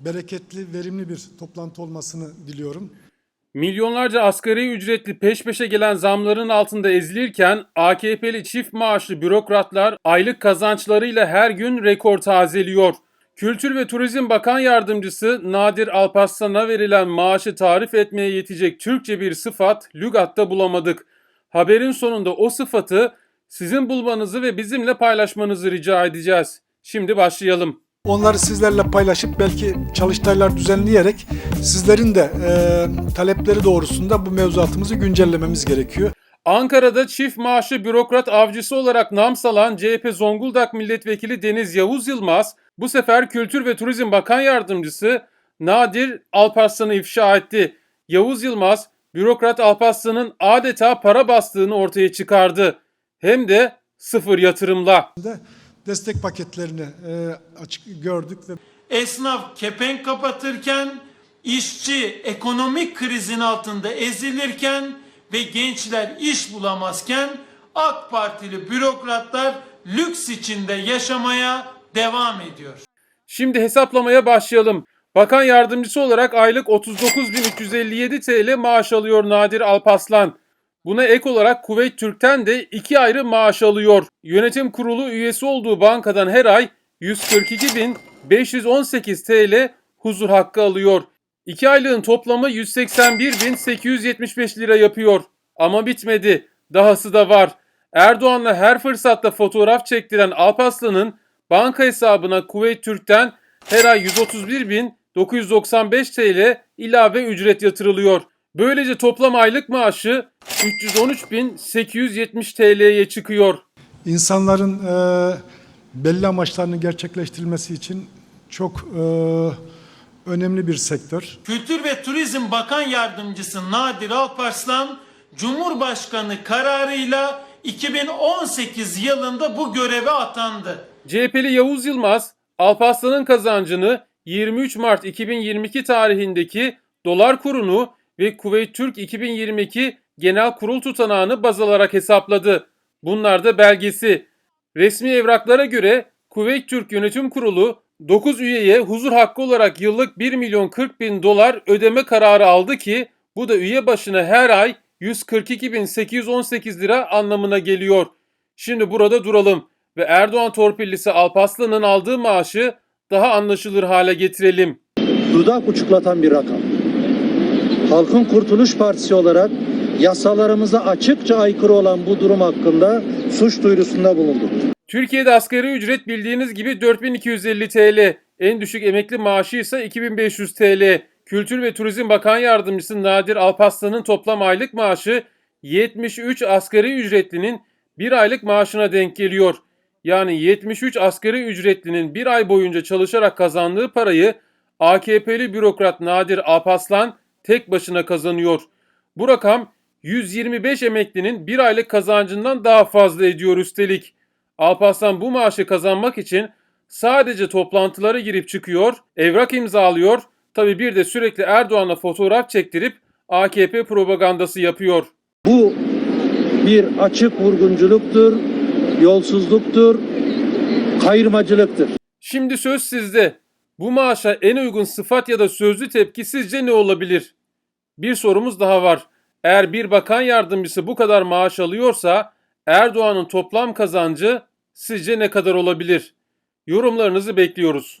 bereketli, verimli bir toplantı olmasını diliyorum. Milyonlarca asgari ücretli peş peşe gelen zamların altında ezilirken AKP'li çift maaşlı bürokratlar aylık kazançlarıyla her gün rekor tazeliyor. Kültür ve Turizm Bakan Yardımcısı Nadir Alparslan'a verilen maaşı tarif etmeye yetecek Türkçe bir sıfat lügatta bulamadık. Haberin sonunda o sıfatı sizin bulmanızı ve bizimle paylaşmanızı rica edeceğiz. Şimdi başlayalım. Onları sizlerle paylaşıp belki çalıştaylar düzenleyerek sizlerin de e, talepleri doğrusunda bu mevzuatımızı güncellememiz gerekiyor. Ankara'da çift maaşlı bürokrat avcısı olarak nam salan CHP Zonguldak Milletvekili Deniz Yavuz Yılmaz, bu sefer Kültür ve Turizm Bakan Yardımcısı Nadir Alparslan'ı ifşa etti. Yavuz Yılmaz, bürokrat Alparslan'ın adeta para bastığını ortaya çıkardı. Hem de sıfır yatırımla. De destek paketlerini e, açık gördük ve Esnaf kepenk kapatırken, işçi ekonomik krizin altında ezilirken ve gençler iş bulamazken AK Partili bürokratlar lüks içinde yaşamaya devam ediyor. Şimdi hesaplamaya başlayalım. Bakan yardımcısı olarak aylık 39.357 TL maaş alıyor Nadir Alpaslan. Buna ek olarak Kuveyt Türk'ten de iki ayrı maaş alıyor. Yönetim kurulu üyesi olduğu bankadan her ay 142.518 TL huzur hakkı alıyor. İki aylığın toplamı 181.875 lira yapıyor. Ama bitmedi. Dahası da var. Erdoğan'la her fırsatta fotoğraf çektiren Alpaslan'ın banka hesabına Kuveyt Türk'ten her ay 131.995 TL ilave ücret yatırılıyor. Böylece toplam aylık maaşı 313.870 TL'ye çıkıyor. insanların e, belli amaçlarının gerçekleştirilmesi için çok e, önemli bir sektör. Kültür ve Turizm Bakan Yardımcısı Nadir Alparslan, Cumhurbaşkanı kararıyla 2018 yılında bu göreve atandı. CHP'li Yavuz Yılmaz, Alparslan'ın kazancını 23 Mart 2022 tarihindeki dolar kurunu ve Kuveyt Türk 2022 genel kurul tutanağını baz alarak hesapladı. Bunlar da belgesi. Resmi evraklara göre Kuveyt Türk Yönetim Kurulu 9 üyeye huzur hakkı olarak yıllık 1 milyon 40 bin dolar ödeme kararı aldı ki bu da üye başına her ay 142.818 lira anlamına geliyor. Şimdi burada duralım ve Erdoğan torpillisi Alpaslan'ın aldığı maaşı daha anlaşılır hale getirelim. dudak uçuklatan bir rakam. Halkın Kurtuluş Partisi olarak yasalarımıza açıkça aykırı olan bu durum hakkında suç duyurusunda bulunduk. Türkiye'de asgari ücret bildiğiniz gibi 4250 TL. En düşük emekli maaşı ise 2500 TL. Kültür ve Turizm Bakan Yardımcısı Nadir Alpaslan'ın toplam aylık maaşı 73 asgari ücretlinin bir aylık maaşına denk geliyor. Yani 73 asgari ücretlinin bir ay boyunca çalışarak kazandığı parayı AKP'li bürokrat Nadir Alpaslan tek başına kazanıyor. Bu rakam 125 emeklinin bir aylık kazancından daha fazla ediyor üstelik. Alparslan bu maaşı kazanmak için sadece toplantılara girip çıkıyor, evrak imzalıyor, tabi bir de sürekli Erdoğan'la fotoğraf çektirip AKP propagandası yapıyor. Bu bir açık vurgunculuktur, yolsuzluktur, kayırmacılıktır. Şimdi söz sizde. Bu maaşa en uygun sıfat ya da sözlü tepki sizce ne olabilir? Bir sorumuz daha var. Eğer bir bakan yardımcısı bu kadar maaş alıyorsa Erdoğan'ın toplam kazancı sizce ne kadar olabilir? Yorumlarınızı bekliyoruz.